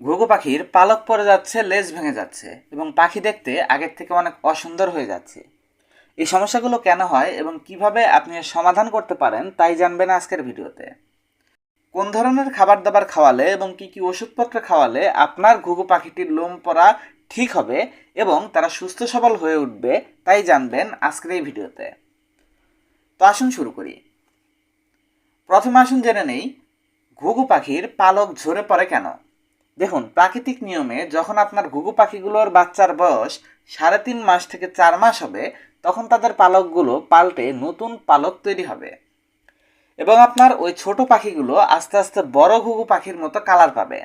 ঘুঘু পাখির পালক পড়ে যাচ্ছে, লেজ ভেঙে যাচ্ছে এবং পাখি দেখতে আগের থেকে অনেক অসুন্দর হয়ে যাচ্ছে। এই সমস্যাগুলো কেন হয় এবং কীভাবে আপনি সমাধান করতে পারেন তাই জানবেন আজকের ভিডিওতে। কোন ধরনের খাবার দাবার খাওয়ালে এবং কি কি ওষুধপত্র খাওয়ালে আপনার ঘুঘু পাখিটির লোম পরা ঠিক হবে এবং তারা সুস্থ সবল হয়ে উঠবে তাই জানবেন আজকের এই ভিডিওতে। তো আসুন শুরু করি। প্রথমে আসুন জেনে নেই, ঘুঘু পাখির পালক ঝরে পড়ে কেন? দেখুন, প্রাকৃতিক নিয়মে যখন আপনার ঘুঘু পাখিগুলোর বাচ্চার বয়স সাড়ে তিন মাস থেকে চার মাস হবে, তখন তাদের পালকগুলো পাল্টে নতুন পালক তৈরি হবে। এবং আপনার ওই ছোট পাখিগুলো আস্তে আস্তে বড় ঘুঘু পাখির মতো কালার পাবে।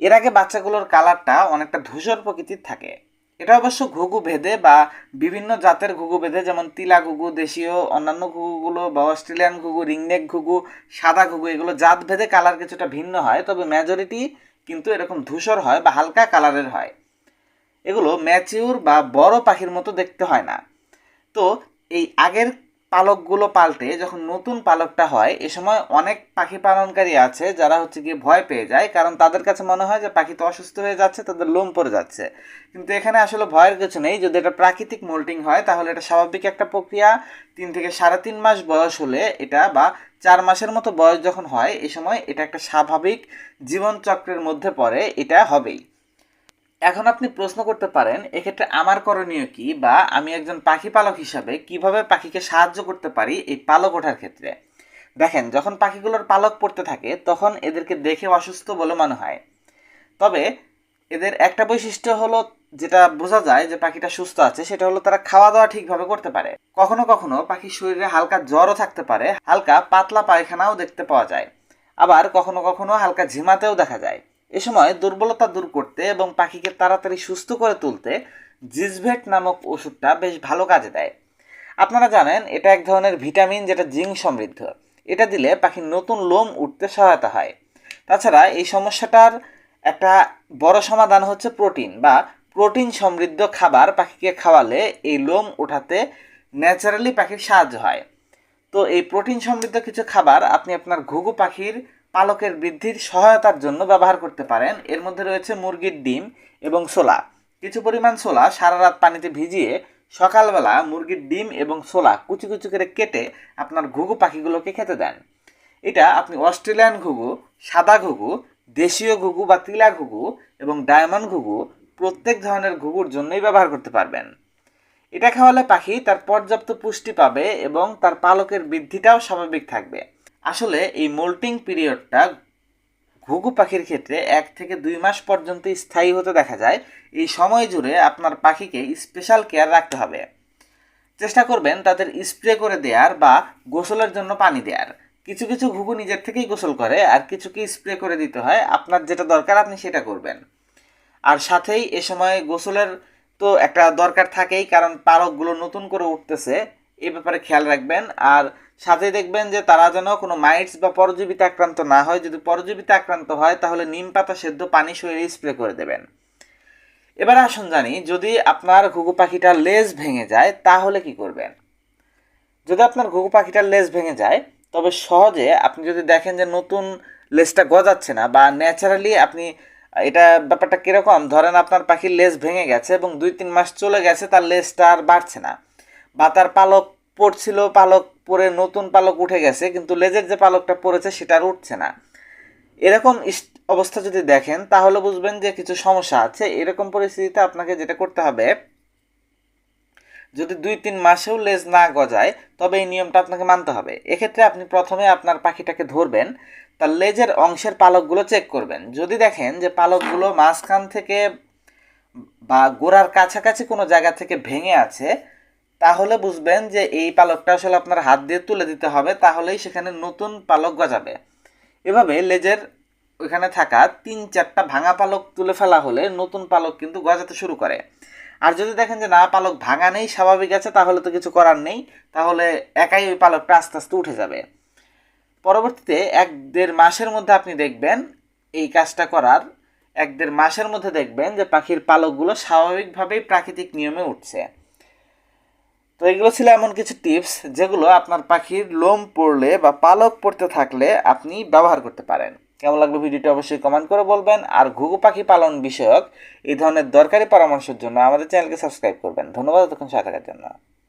এর আগে বাচ্চাগুলোর কালারটা অনেকটা ধূসর প্রকৃতির থাকে। এটা অবশ্য ঘুঘু ভেদে বা বিভিন্ন জাতের ঘুঘু ভেদে, যেমন তিলা ঘুঘু, দেশীয় অন্যান্য ঘুঘুগুলো বা অস্ট্রেলিয়ান ঘুঘু, রিংনেক ঘুঘু, সাদা ঘুঘু, এগুলো জাত ভেদে কালার কিছুটা ভিন্ন হয়। তবে মেজরিটি কিন্তু এরকম ধূসর হয় বা হালকা কালারের হয়। এগুলো ম্যাচিউর বা বড় পাখির মতো দেখতে হয় না। তো এই আগের পালকগুলো পাল্টে যখন নতুন পালকটা হয়, এ সময় অনেক পাখি পালনকারী আছে যারা হচ্ছে গিয়ে ভয় পেয়ে যায়, কারণ তাদের কাছে মনে হয় যে পাখি তো অসুস্থ হয়ে যাচ্ছে, তাদের লোম পড়ে যাচ্ছে। কিন্তু এখানে আসলে ভয়ের কিছু নেই, যদি এটা প্রাকৃতিক মোল্টিং হয়, তাহলে এটা স্বাভাবিক একটা প্রক্রিয়া। তিন থেকে সাড়ে তিন মাস বয়স হলে এটা বা চার মাসের মতো বয়স যখন হয়, এ সময় এটা একটা স্বাভাবিক জীবনচক্রের মধ্যে পড়ে, এটা হবেই। এখন আপনি প্রশ্ন করতে পারেন, এক্ষেত্রে আমার করণীয় কি বা আমি একজন পাখি পালক হিসাবে কীভাবে পাখিকে সাহায্য করতে পারি এই পালক ওঠার ক্ষেত্রে? দেখেন, যখন পাখিগুলোর পালক পড়তে থাকে, তখন এদেরকে দেখে অসুস্থ বলে মনে হয়। তবে এদের একটা বৈশিষ্ট্য হলো, যেটা বোঝা যায় যে পাখিটা সুস্থ আছে, সেটা হলো তারা খাওয়া দাওয়া ঠিকভাবে করতে পারে। কখনো কখনো পাখির শরীরে হালকা জ্বরও থাকতে পারে, হালকা পাতলা পায়খানাও দেখতে পাওয়া যায়। আবার কখনো কখনো হালকা ঝিমাতেও দেখা যায়। এ সময় দুর্বলতা দূর করতে এবং পাখিকে তাড়াতাড়ি সুস্থ করে তুলতে জিজভেট নামক ওষুধটা বেশ ভালো কাজে দেয়। আপনারা জানেন, এটা এক ধরনের ভিটামিন যেটা জিঙ্ক সমৃদ্ধ। এটা দিলে পাখির নতুন লোম উঠতে সহায়তা হয়। তাছাড়া এই সমস্যাটার একটা বড় সমাধান হচ্ছে প্রোটিন বা প্রোটিন সমৃদ্ধ খাবার পাখিকে খাওয়ালে এই লোম ওঠাতে ন্যাচারালি পাখির সাহায্য হয়। তো এই প্রোটিন সমৃদ্ধ কিছু খাবার আপনি আপনার ঘুঘু পাখির পালকের বৃদ্ধির সহায়তার জন্য ব্যবহার করতে পারেন। এর মধ্যে রয়েছে মুরগির ডিম এবং ছোলা। কিছু পরিমাণ ছোলা সারা রাত পানিতে ভিজিয়ে সকালবেলা মুরগির ডিম এবং ছোলা কুচি কুচি করে কেটে আপনার ঘুঘু পাখিগুলোকে খেতে দেন। এটা আপনি অস্ট্রেলিয়ান ঘুঘু, সাদা ঘুঘু, দেশীয় ঘুঘু বা তিলা ঘুঘু এবং ডায়মন্ড ঘুঘু প্রত্যেক ধরনের ঘুঘুর জন্যই ব্যবহার করতে পারবেন। এটা খাওয়ালে পাখি তার পর্যাপ্ত পুষ্টি পাবে এবং তার পালকের বৃদ্ধিটাও স্বাভাবিক থাকবে। আসলে এই মোল্টিং পিরিয়ডটা ঘুঘু পাখির ক্ষেত্রে এক থেকে দুই মাস পর্যন্ত স্থায়ী হতে দেখা যায়। এই সময় জুড়ে আপনার পাখিকে স্পেশাল কেয়ার রাখতে হবে। চেষ্টা করবেন তাদের স্প্রে করে দেওয়ার বা গোসলের জন্য পানি দেওয়ার কিছু কিছু ঘুঘু নিজের থেকেই গোসল করে আর কিছুকে স্প্রে করে দিতে হয়, আপনার যেটা দরকার আপনি সেটা করবেন। আর সাথেই এ সময় গোসলের তো একটা দরকার থাকেই, কারণ পালকগুলো নতুন করে উঠতেছে, এ ব্যাপারে খেয়াল রাখবেন। আর সাথে দেখবেন যে তারা যেন কোনো মাইটস বা পরজীবিতে আক্রান্ত না হয়। যদি পরজীবিতে আক্রান্ত হয়, তাহলে নিম পাতা সেদ্ধ পানি শরীরে স্প্রে করে দেবেন। এবার আসুন জানি, যদি আপনার ঘুঘু পাখিটার লেজ ভেঙে যায়, তাহলে কি করবেন? যদি আপনার ঘুঘু পাখিটার লেজ ভেঙে যায়, তবে সহজে আপনি যদি দেখেন যে নতুন লেজটা গজাচ্ছে না বা ন্যাচারালি আপনি, এটা ব্যাপারটা কীরকম, ধরেন আপনার পাখির লেজ ভেঙে গেছে এবং দুই তিন মাস চলে গেছে, তার লেজটা আর বাড়ছে না। বা তার পালক পড়ছিল, পালক পরে নতুন পালক উঠে গেছে, কিন্তু লেজের যে পালকটা পড়েছে সেটা আর উঠছে না। এরকম অবস্থা যদি দেখেন, তাহলে বুঝবেন যে কিছু সমস্যা আছে। এরকম পরিস্থিতিতে আপনাকে যেটা করতে হবে, যদি দুই তিন মাসেও লেজ না গজায়, তবে এই নিয়মটা আপনাকে মানতে হবে। এক্ষেত্রে আপনি প্রথমে আপনার পাখিটাকে ধরবেন, তার লেজের অংশের পালকগুলো চেক করবেন। যদি দেখেন যে পালকগুলো মাঝখান থেকে বা গোড়ার কাছাকাছি কোনো জায়গা থেকে ভেঙে আছে তাহলে বুঝবেন যে এই পালকটা আসলে আপনার হাত দিয়ে তুলে দিতে হবে, তাহলেই সেখানে নতুন পালক গজাবে। এভাবে লেজের ওইখানে থাকা তিন চারটা ভাঙা পালক তুলে ফেলা হলে নতুন পালক কিন্তু গজাতে শুরু করে। আর যদি দেখেন যে না, পালক ভাঙা নেই, স্বাভাবিক আছে, তাহলে তো কিছু করার নেই, তাহলে একাই ওই পালকটা আস্তে আস্তে উঠে যাবে। পরবর্তীতে এক দেড় মাসের মধ্যে আপনি দেখবেন এই কাজটা করার এক দেড় মাসের মধ্যে দেখবেন যে পাখির পালকগুলো স্বাভাবিকভাবেই প্রাকৃতিক নিয়মে উঠছে। তো এগুলো ছিল এমন কিছু টিপস যেগুলো আপনার পাখির লোম পড়লে বা পালক পড়তে থাকলে আপনি ব্যবহার করতে পারেন। কেমন লাগল ভিডিওটি অবশ্যই কমেন্ট করে বলবেন। আর ঘুঘু পাখি পালন বিষয়ক এই ধরনের দরকারি পরামর্শের জন্য আমাদের চ্যানেলকে সাবস্ক্রাইব করবেন। ধন্যবাদ তখন সাথে জন্য।